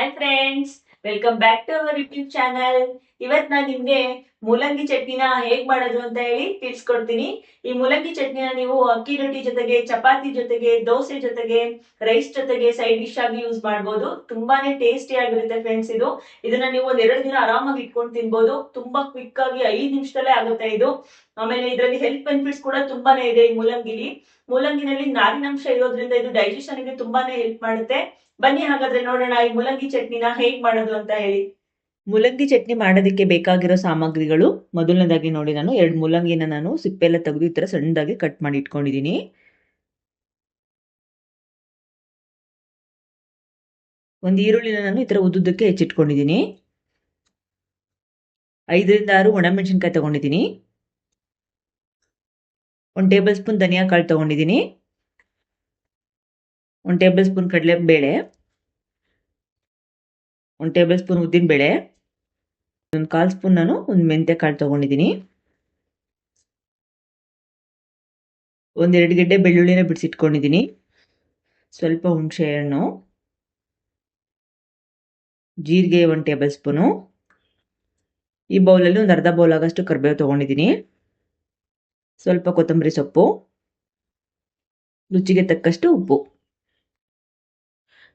Hi friends, welcome back to our YouTube channel. ಇವತ್ ನಾನ್ ನಿಮ್ಗೆ ಮೂಲಂಗಿ ಚಟ್ನಿನ ಹೇಗ್ ಮಾಡೋದು ಅಂತ ಹೇಳಿ ತಿಳಿಸ್ಕೊಡ್ತೀನಿ. ಈ ಮೂಲಂಗಿ ಚಟ್ನಿನ ನೀವು ಅಕ್ಕಿ ರೊಟ್ಟಿ ಜೊತೆಗೆ, ಚಪಾತಿ ಜೊತೆಗೆ, ದೋಸೆ ಜೊತೆಗೆ, ರೈಸ್ ಜೊತೆಗೆ ಸೈಡ್ ಡಿಶ್ ಆಗಿ ಯೂಸ್ ಮಾಡ್ಬೋದು. ತುಂಬಾನೇ ಟೇಸ್ಟಿ ಆಗಿರುತ್ತೆ ಫ್ರೆಂಡ್ಸ್ ಇದು. ಇದನ್ನ ನೀವು ಒಂದ್ ಎರಡು ದಿನ ಆರಾಮಾಗಿ ಇಟ್ಕೊಂಡು ತಿನ್ಬೋದು. ತುಂಬಾ ಕ್ವಿಕ್ ಆಗಿ ಐದ್ ನಿಮಿಷದಲ್ಲೇ ಆಗುತ್ತೆ ಇದು. ಆಮೇಲೆ ಇದರಲ್ಲಿ ಹೆಲ್ತ್ ಬೆನಿಫಿಟ್ಸ್ ಕೂಡ ತುಂಬಾನೇ ಇದೆ ಈ ಮೂಲಂಗಿಲಿ. ಮೂಲಂಗಿನಲ್ಲಿ ನಾರಿನಂಶ ಇರೋದ್ರಿಂದ ಇದು ಡೈಜೆಷನ್ಗೆ ತುಂಬಾನೇ ಹೆಲ್ಪ್ ಮಾಡುತ್ತೆ. ಬನ್ನಿ ಹಾಗಾದ್ರೆ ನೋಡೋಣ ಈ ಮೂಲಂಗಿ ಚಟ್ನಿನ ಹೇಗ್ ಮಾಡೋದು ಅಂತ ಹೇಳಿ. ಮೂಲಂಗಿ ಚಟ್ನಿ ಮಾಡೋದಕ್ಕೆ ಬೇಕಾಗಿರೋ ಸಾಮಗ್ರಿಗಳು, ಮೊದಲನೇದಾಗಿ ನೋಡಿ ನಾನು, ಎರಡು ಮೂಲಂಗಿನ ನಾನು ಸಿಪ್ಪೆ ಎಲ್ಲ ತೆಗೆದು ಈ ಥರ ಸಣ್ಣದಾಗಿ ಕಟ್ ಮಾಡಿ ಇಟ್ಕೊಂಡಿದ್ದೀನಿ. ಒಂದು ಈರುಳ್ಳಿನ ನಾನು ಈ ಥರ ಉದ್ದುದಕ್ಕೆ ಹೆಚ್ಚಿಟ್ಕೊಂಡಿದ್ದೀನಿ. ಐದರಿಂದ ಆರು ಒಣಮೆಣಸಿನ್ಕಾಯಿ ತಗೊಂಡಿದ್ದೀನಿ. ಒಂದು ಟೇಬಲ್ ಸ್ಪೂನ್ ಧನಿಯಾ ಕಾಳು ತಗೊಂಡಿದ್ದೀನಿ. ಒಂದು ಟೇಬಲ್ ಸ್ಪೂನ್ ಕಡಲೆ ಬೇಳೆ. ಒಂದು ಟೇಬಲ್ ಸ್ಪೂನ್ ಉದ್ದಿನ ಬೇಳೆ, ಒಂದು ಕಾಲು ಸ್ಪೂನ್ ನಾನು ಒಂದು ಮೆಂತ್ಯ ಕಾಳು ತಗೊಂಡಿದ್ದೀನಿ. ಒಂದೆರಡು ಗಡ್ಡೆ ಬೆಳ್ಳುಳ್ಳಿನ ಬಿಡಿಸಿಟ್ಕೊಂಡಿದ್ದೀನಿ. ಸ್ವಲ್ಪ ಹುಣಸೆ ಹಣ್ಣು, ಜೀರಿಗೆ ಒಂದು ಟೇಬಲ್ ಸ್ಪೂನು ಈ ಬೌಲಲ್ಲಿ ಒಂದು ಅರ್ಧ ಬೌಲ್ ಆಗೋಷ್ಟು ಕರಿಬೇವು ತಗೊಂಡಿದ್ದೀನಿ. ಸ್ವಲ್ಪ ಕೊತ್ತಂಬರಿ ಸೊಪ್ಪು, ರುಚಿಗೆ ತಕ್ಕಷ್ಟು ಉಪ್ಪು.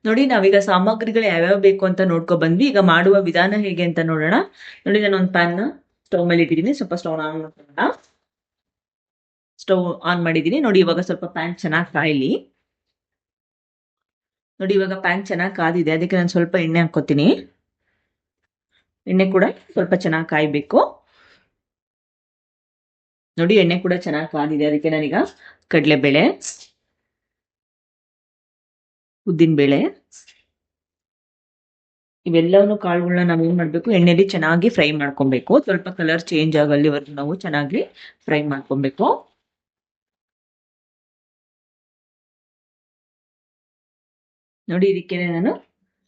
ನೋಡಿ, ನಾವೀಗ ಸಾಮಗ್ರಿಗಳು ಯಾವ್ಯಾವ ಬೇಕು ಅಂತ ನೋಡ್ಕೊ ಬಂದ್ವಿ. ಈಗ ಮಾಡುವ ವಿಧಾನ ಹೇಗೆ ಅಂತ ನೋಡೋಣ. ನೋಡಿ ನಾನು ಒಂದು ಪ್ಯಾನ್ ಸ್ಟವ್ ಮೇಲೆ ಇಟ್ಟಿದ್ದೀನಿ. ಸ್ವಲ್ಪ ಸ್ಟವ್ ಆನ್ ಮಾಡ್ಕೊಳ್ಳೋಣ ಸ್ಟವ್ ಆನ್ ಮಾಡಿದ್ದೀನಿ. ನೋಡಿ, ಇವಾಗ ಸ್ವಲ್ಪ ಪ್ಯಾನ್ ಚೆನ್ನಾಗಿ ಕಾಯಲಿ. ನೋಡಿ, ಇವಾಗ ಪ್ಯಾನ್ ಚೆನ್ನಾಗಿ ಕಾದಿದೆ. ಅದಕ್ಕೆ ನಾನು ಸ್ವಲ್ಪ ಎಣ್ಣೆ ಹಾಕೋತೀನಿ ಎಣ್ಣೆ ಕೂಡ ಸ್ವಲ್ಪ ಚೆನ್ನಾಗಿ ಕಾಯಬೇಕು. ನೋಡಿ, ಎಣ್ಣೆ ಕೂಡ ಚೆನ್ನಾಗಿ ಕಾದಿದೆ. ಅದಕ್ಕೆ ನಾನೀಗ ಕಡಲೆಬೇಳೆ ಉದ್ದಿನಬೇಳೆ ಇವೆಲ್ಲವನ್ನು ಕಾಳುಗಳನ್ನ ನಾವು ಏನು ಮಾಡಬೇಕು, ಎಣ್ಣೆಲಿ ಚೆನ್ನಾಗಿ ಫ್ರೈ ಮಾಡ್ಕೊಬೇಕು. ಸ್ವಲ್ಪ ಕಲರ್ ಚೇಂಜ್ ಆಗಲ್ಲಿವರೆಗೂ ನಾವು ಚೆನ್ನಾಗಿ ಫ್ರೈ ಮಾಡ್ಕೊಬೇಕು. ನೋಡಿ ಇದಕ್ಕೆ ನಾನು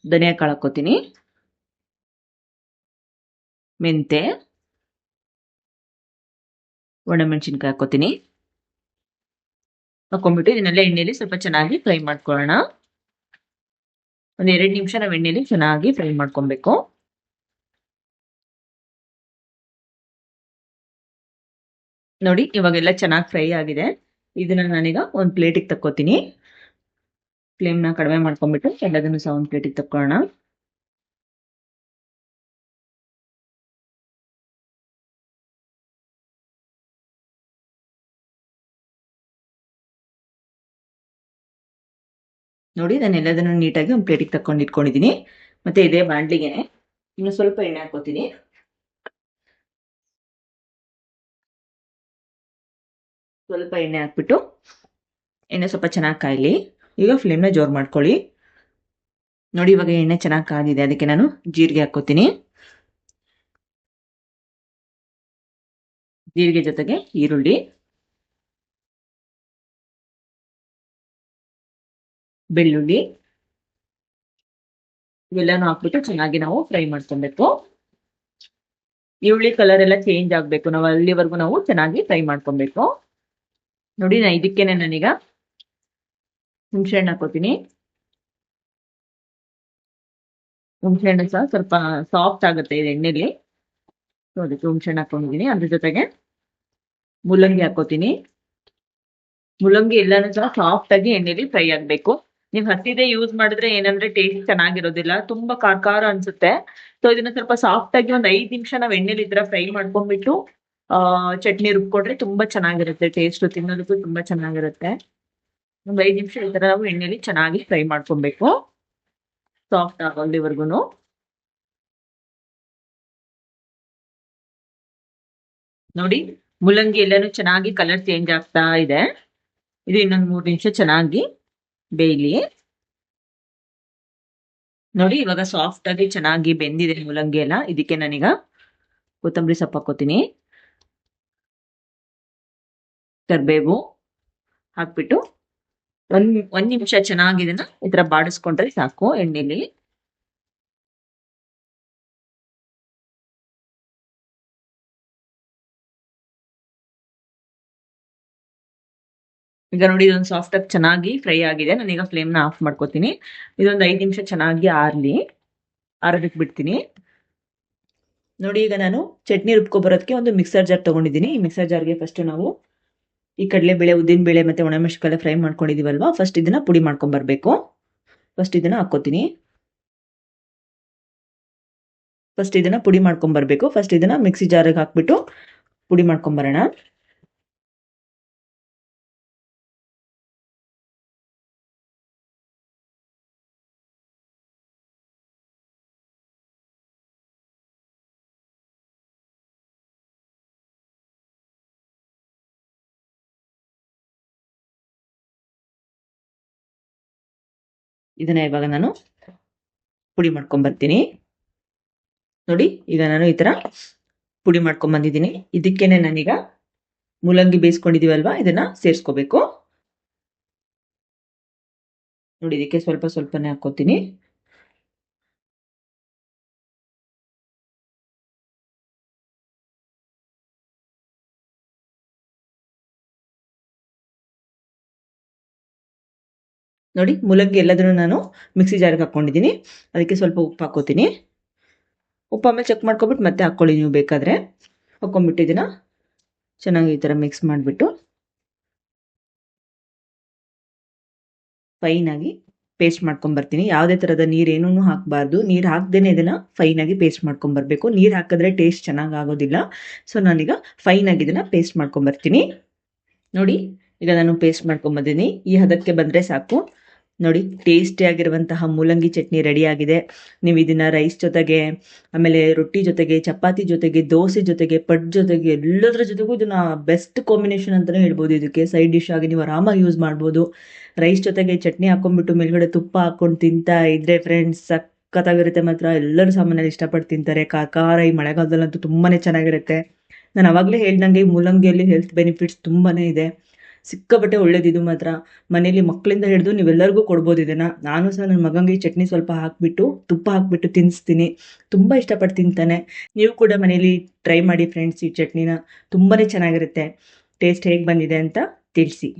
ಧನಿಯಾ ಕಾಳು ಹಾಕೋತೀನಿ ಮೆಂತೆ. ಒಣಮೆಣಸಿನ್ಕಾಯಿ ಹಾಕೋತೀನಿ ಹಾಕೊಂಡ್ಬಿಟ್ಟು ಇದನ್ನೆಲ್ಲ ಎಣ್ಣೆಲಿ ಸ್ವಲ್ಪ ಚೆನ್ನಾಗಿ ಫ್ರೈ ಮಾಡ್ಕೊಳ್ಳೋಣ. ಒಂದ್ ಎರಡು ನಿಮಿಷ ನಾವು ಎಣ್ಣೆಲಿ ಚೆನ್ನಾಗಿ ಫ್ರೈ ಮಾಡ್ಕೊಬೇಕು. ನೋಡಿ, ಇವಾಗೆಲ್ಲ ಚೆನ್ನಾಗಿ ಫ್ರೈ ಆಗಿದೆ. ಇದನ್ನ ನಾನೀಗ ಒಂದ್ ಪ್ಲೇಟಿಗೆ ತಕ್ಕೋತೀನಿ. ಫ್ಲೇಮ್ನ ಕಡಿಮೆ ಮಾಡ್ಕೊಂಡ್ಬಿಟ್ಟು ಎಲ್ಲದನ್ನು ಸಹ ಒಂದು ಪ್ಲೇಟಿಗೆ ತಕ್ಕೊಳ್ಳೋಣ ನೋಡಿ ನಾನು ಎಲ್ಲದನ್ನು ನೀಟಾಗಿ ಒಂದು ಪ್ಲೇಟಿಗೆ ತಕೊಂಡು ಇಟ್ಕೊಂಡಿದ್ದೀನಿ. ಮತ್ತೆ ಇದೇ ಬಾಂಡ್ಲಿಗೆನೆ ಇನ್ನು ಸ್ವಲ್ಪ ಎಣ್ಣೆ ಹಾಕೋತೀನಿ ಸ್ವಲ್ಪ ಎಣ್ಣೆ ಹಾಕ್ಬಿಟ್ಟು, ಎಣ್ಣೆ ಸ್ವಲ್ಪ ಚೆನ್ನಾಗಿ ಕಾಯಲಿ. ಈಗ ಫ್ಲೇಮ್ನ ಜೋರು ಮಾಡ್ಕೊಳ್ಳಿ. ನೋಡಿ, ಇವಾಗ ಎಣ್ಣೆ ಚೆನ್ನಾಗಿ ಕಾದಿದೆ ಅದಕ್ಕೆ ನಾನು ಜೀರಿಗೆ ಹಾಕೋತೀನಿ ಜೀರಿಗೆ ಜೊತೆಗೆ ಈರುಳ್ಳಿ. ಬೆಳ್ಳುಳ್ಳಿ, ಇವೆಲ್ಲನೂ ಹಾಕ್ಬಿಟ್ಟು ಚೆನ್ನಾಗಿ ನಾವು ಫ್ರೈ ಮಾಡ್ಕೊಬೇಕು. ಈರುಳ್ಳಿ ಕಲರ್ ಎಲ್ಲ ಚೇಂಜ್ ಆಗ್ಬೇಕು. ನಾವು ಅಲ್ಲಿವರೆಗೂ ನಾವು ಚೆನ್ನಾಗಿ ಫ್ರೈ ಮಾಡ್ಕೊಬೇಕು. ನೋಡಿ, ನಾ ಇದಕ್ಕೇನೆ ನಾನೀಗ ಹುಣಸೆ ಹಣ್ಣು ಹಾಕೋತೀನಿ. ಹುಣಸೆ ಹಣ್ಣು ಸಹ ಸ್ವಲ್ಪ ಸಾಫ್ಟ್ ಆಗುತ್ತೆ ಇದು ಎಣ್ಣೆಲಿ. ಸೊ ಅದಕ್ಕೆ ಹಾಕೊಂಡಿದ್ದೀನಿ. ಅದ್ರ ಜೊತೆಗೆ ಮುಲ್ಲಂಗಿ ಹಾಕೋತೀನಿ. ಮುಲ್ಲಂಗಿ ಎಲ್ಲಾನು ಸಹ ಸಾಫ್ಟ್ ಆಗಿ ಎಣ್ಣೆಲಿ ಫ್ರೈ ಆಗಬೇಕು. ನೀವು ಹಸಿದೆ ಯೂಸ್ ಮಾಡಿದ್ರೆ ಏನಂದ್ರೆ ಟೇಸ್ಟ್ ಚೆನ್ನಾಗಿರೋದಿಲ್ಲ. ತುಂಬಾ ಖಾರ ಖಾರ ಅನ್ಸುತ್ತೆ. ಸೊ ಇದನ್ನ ಸ್ವಲ್ಪ ಸಾಫ್ಟ್ ಆಗಿ ಒಂದ್ ಐದ್ ನಿಮಿಷ ನಾವ್ ಎಣ್ಣೆಲಿ ಇದ್ರ ಫ್ರೈ ಮಾಡ್ಕೊಂಡ್ಬಿಟ್ಟು, ಆ, ಚಟ್ನಿ ರುಬ್ಕೊಂಡ್ರೆ ತುಂಬಾ ಚೆನ್ನಾಗಿರುತ್ತೆ. ಟೇಸ್ಟ್ ತಿನ್ನೋದಕ್ಕೂ ತುಂಬಾ ಚೆನ್ನಾಗಿರುತ್ತೆ. ಒಂದ್ ಐದ್ ನಿಮಿಷ ಈ ತರ ನಾವು ಎಣ್ಣೆಲಿ ಚೆನ್ನಾಗಿ ಫ್ರೈ ಮಾಡ್ಕೊಬೇಕು. ಸಾಫ್ಟ್ ಆಗೋಲ್ಲಿವರೆಗೂ ನೋಡಿ ಮುಲ್ಲಂಗಿ ಎಲ್ಲಾನು ಚೆನ್ನಾಗಿ ಕಲರ್ ಚೇಂಜ್ ಆಗ್ತಾ ಇದೆ. ಇದು ಇನ್ನೊಂದ್ ಮೂರ್ ನಿಮಿಷ ಚೆನ್ನಾಗಿ ಬೇಯಲಿ ನೋಡಿ, ಇವಾಗ ಸಾಫ್ಟ್ ಚೆನ್ನಾಗಿ ಬೆಂದಿದೆ ಮೂಲಂಗಿ ಎಲ್ಲ. ಇದಕ್ಕೆ ನಾನೀಗ ಕೊತ್ತಂಬರಿ ಸೊಪ್ಪು ಹಾಕೋತೀನಿ ಕರ್ಬೇವು ಹಾಕ್ಬಿಟ್ಟು ಒಂದ್ ಒಂದ್ ನಿಮಿಷ ಚೆನ್ನಾಗಿ ಇದನ್ನ ಈ ತರ ಬಾಡಿಸ್ಕೊಂಡ್ರೆ ಸಾಕು ಎಣ್ಣೆಲಿ. ಈಗ ನೋಡಿ, ಇದೊಂದು ಸಾಫ್ಟ್ ಆಗಿ ಚೆನ್ನಾಗಿ ಫ್ರೈ ಆಗಿದೆ. ನಾನೀಗ ಫ್ಲೇಮ್ನ ಆಫ್ ಮಾಡ್ಕೋತೀನಿ. ಇದೊಂದು ಐದು ನಿಮಿಷ ಚೆನ್ನಾಗಿ ಆರ್ಲಿ. ಆರೋದಕ್ಕೆ ಬಿಡ್ತೀನಿ. ನೋಡಿ, ಈಗ ನಾನು ಚಟ್ನಿ ರುಬ್ಕೊ ಬರೋದಕ್ಕೆ ಒಂದು ಮಿಕ್ಸರ್ ಜಾರ್ ತಗೊಂಡಿದ್ದೀನಿ. ಈ ಮಿಕ್ಸರ್ ಜಾರ್ಗೆ ಫಸ್ಟ್ ನಾವು ಈ ಕಡಲೆ ಬೆಳೆ ಉದ್ದಿನ ಉದ್ದಿನಬೇಳೆ ಮತ್ತು ಒಣಮೆಣಸಿನಕಾಯಿ ಫ್ರೈ ಮಾಡ್ಕೊಂಡಿದ್ದೀವಲ್ವಾ ಫಸ್ಟ್ ಇದನ್ನ ಪುಡಿ ಮಾಡ್ಕೊಂಬರ್ಬೇಕು. ಫಸ್ಟ್ ಇದನ್ನ ಹಾಕ್ಕೋತೀನಿ. ಫಸ್ಟ್ ಇದನ್ನ ಪುಡಿ ಮಾಡ್ಕೊಂಬರ್ಬೇಕು. ಫಸ್ಟ್ ಇದನ್ನ ಮಿಕ್ಸಿ ಜಾರಿಗೆ ಹಾಕ್ಬಿಟ್ಟು ಪುಡಿ ಮಾಡ್ಕೊಂಬರೋಣ. ಇದನ್ನ ಇವಾಗ ನಾನು ಪುಡಿ ಮಾಡ್ಕೊಂಬರ್ತೀನಿ ನೋಡಿ, ಈಗ ನಾನು ಈ ತರ ಪುಡಿ ಮಾಡ್ಕೊಂಡ್ ಬಂದಿದ್ದೀನಿ. ಇದಕ್ಕೇನೆ ನಾನೀಗ ಮೂಲಂಗಿ ಬೇಯಿಸ್ಕೊಂಡಿದೀವಲ್ವಾ? ಇದನ್ನ ಸೇರಿಸ್ಕೋಬೇಕು. ನೋಡಿ, ಇದಕ್ಕೆ ಸ್ವಲ್ಪ ಸ್ವಲ್ಪನೇ ಹಾಕೋತೀನಿ ನೋಡಿ, ಮೂಲಂಗಿ ಎಲ್ಲದನ್ನು ನಾನು ಮಿಕ್ಸಿ ಜಾರಿಗೆ ಹಾಕ್ಕೊಂಡಿದ್ದೀನಿ. ಅದಕ್ಕೆ ಸ್ವಲ್ಪ ಉಪ್ಪು ಹಾಕೋತೀನಿ. ಉಪ್ಪು ಆಮೇಲೆ ಚೆಕ್ ಮಾಡ್ಕೊಬಿಟ್ಟು ಮತ್ತೆ ಹಾಕ್ಕೊಳ್ಳಿ ನೀವು ಬೇಕಾದರೆ. ಹಾಕ್ಕೊಂಬಿಟ್ಟು ಇದನ್ನು ಚೆನ್ನಾಗಿ ಈ ಥರ ಮಿಕ್ಸ್ ಮಾಡಿಬಿಟ್ಟು ಫೈನಾಗಿ ಪೇಸ್ಟ್ ಮಾಡ್ಕೊಂಬರ್ತೀನಿ ಯಾವುದೇ ಥರದ ನೀರೇನೂ ಹಾಕಬಾರ್ದು. ನೀರು ಹಾಕ್ದೇನೆ ಇದನ್ನು ಫೈನಾಗಿ ಪೇಸ್ಟ್ ಮಾಡ್ಕೊಂಬರ್ಬೇಕು ನೀರು ಹಾಕಿದ್ರೆ ಟೇಸ್ಟ್ ಚೆನ್ನಾಗಿ ಆಗೋದಿಲ್ಲ. ಸೊ ನಾನೀಗ ಫೈನಾಗಿ ಇದನ್ನು ಪೇಸ್ಟ್ ಮಾಡ್ಕೊಂಬರ್ತೀನಿ ನೋಡಿ ಈಗ ನಾನು ಪೇಸ್ಟ್ ಮಾಡ್ಕೊಂಬಂದಿನಿ. ಈ ಹದಕ್ಕೆ ಬಂದರೆ ಸಾಕು. ನೋಡಿ ಟೇಸ್ಟಿ ಆಗಿರುವಂತಹ ಮೂಲಂಗಿ ಚಟ್ನಿ ರೆಡಿ ಆಗಿದೆ. ನೀವು ಇದನ್ನ ರೈಸ್ ಜೊತೆಗೆ, ಆಮೇಲೆ ರೊಟ್ಟಿ ಜೊತೆಗೆ, ಚಪಾತಿ ಜೊತೆಗೆ, ದೋಸೆ ಜೊತೆಗೆ ಪಡ್ ಜೊತೆಗೆ, ಎಲ್ಲದರ ಜೊತೆಗೂ ಇದನ್ನ ಬೆಸ್ಟ್ ಕಾಂಬಿನೇಷನ್ ಅಂತಲೇ ಹೇಳ್ಬೋದು. ಇದಕ್ಕೆ ಸೈಡ್ ಡಿಶ್ ಆಗಿ ನೀವು ಆರಾಮಾಗಿ ಯೂಸ್ ಮಾಡ್ಬೋದು. ರೈಸ್ ಜೊತೆಗೆ ಚಟ್ನಿ ಹಾಕೊಂಡ್ಬಿಟ್ಟು ಮೇಲ್ಗಡೆ ತುಪ್ಪ ಹಾಕೊಂಡು ತಿಂತಾ ಇದ್ರೆ ಫ್ರೆಂಡ್ಸ್ ಸಖತ್ತಾಗಿರುತ್ತೆ ಮಾತ್ರ. ಎಲ್ಲರೂ ಸಾಮಾನ್ಯವಾಗಿ ಇಷ್ಟಪಟ್ಟು ತಿಂತಾರೆ. ಖಾರ ಈ ಮಳೆಗಾಲದಲ್ಲಂತೂ ತುಂಬಾ ಚೆನ್ನಾಗಿರುತ್ತೆ. ನಾನು ಅವಾಗಲೇ ಹೇಳ್ದಂಗೆ ಈ ಮೂಲಂಗಿಯಲ್ಲಿ ಹೆಲ್ತ್ ಬೆನಿಫಿಟ್ಸ್ ತುಂಬಾ ಇದೆ. ಸಿಕ್ಕಾಪಟ್ಟೆ ಒಳ್ಳೇದಿದು ಮಾತ್ರ. ಮನೇಲಿ ಮಕ್ಕಳಿಂದ ಹಿಡಿದು ನೀವೆಲ್ಲರಿಗೂ ಕೊಡ್ಬೋದು ಇದನ್ನು. ನಾನು ಸಹ ನನ್ನ ಮಗಂಗೆ ಈ ಚಟ್ನಿ ಸ್ವಲ್ಪ ಹಾಕ್ಬಿಟ್ಟು, ತುಪ್ಪ ಹಾಕ್ಬಿಟ್ಟು ತಿನ್ನಿಸ್ತೀನಿ ತುಂಬ ಇಷ್ಟಪಟ್ಟು ತಿಂತಾನೆ. ನೀವು ಕೂಡ ಮನೇಲಿ ಟ್ರೈ ಮಾಡಿ ಫ್ರೆಂಡ್ಸ್ ಈ ಚಟ್ನಿನ. ತುಂಬಾ ಚೆನ್ನಾಗಿರುತ್ತೆ. ಟೇಸ್ಟ್ ಹೇಗೆ ಬಂದಿದೆ ಅಂತ ತಿಳಿಸಿ.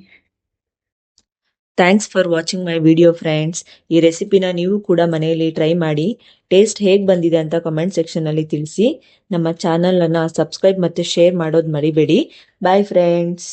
Thanks for watching my video friends ಈ ರೆಸಿಪಿನ ನೀವು ಕೂಡ ಮನೆಯಲ್ಲಿ ಟ್ರೈ ಮಾಡಿ ಟೇಸ್ಟ್ ಹೇಗೆ ಬಂದಿದೆ ಅಂತ ಕಮೆಂಟ್ ಸೆಕ್ಷನಲ್ಲಿ ತಿಳಿಸಿ. ನಮ್ಮ ಚಾನಲನ್ನು ಸಬ್ಸ್ಕ್ರೈಬ್ ಮತ್ತು ಶೇರ್ ಮಾಡೋದು ಮರಿಬೇಡಿ. Bye friends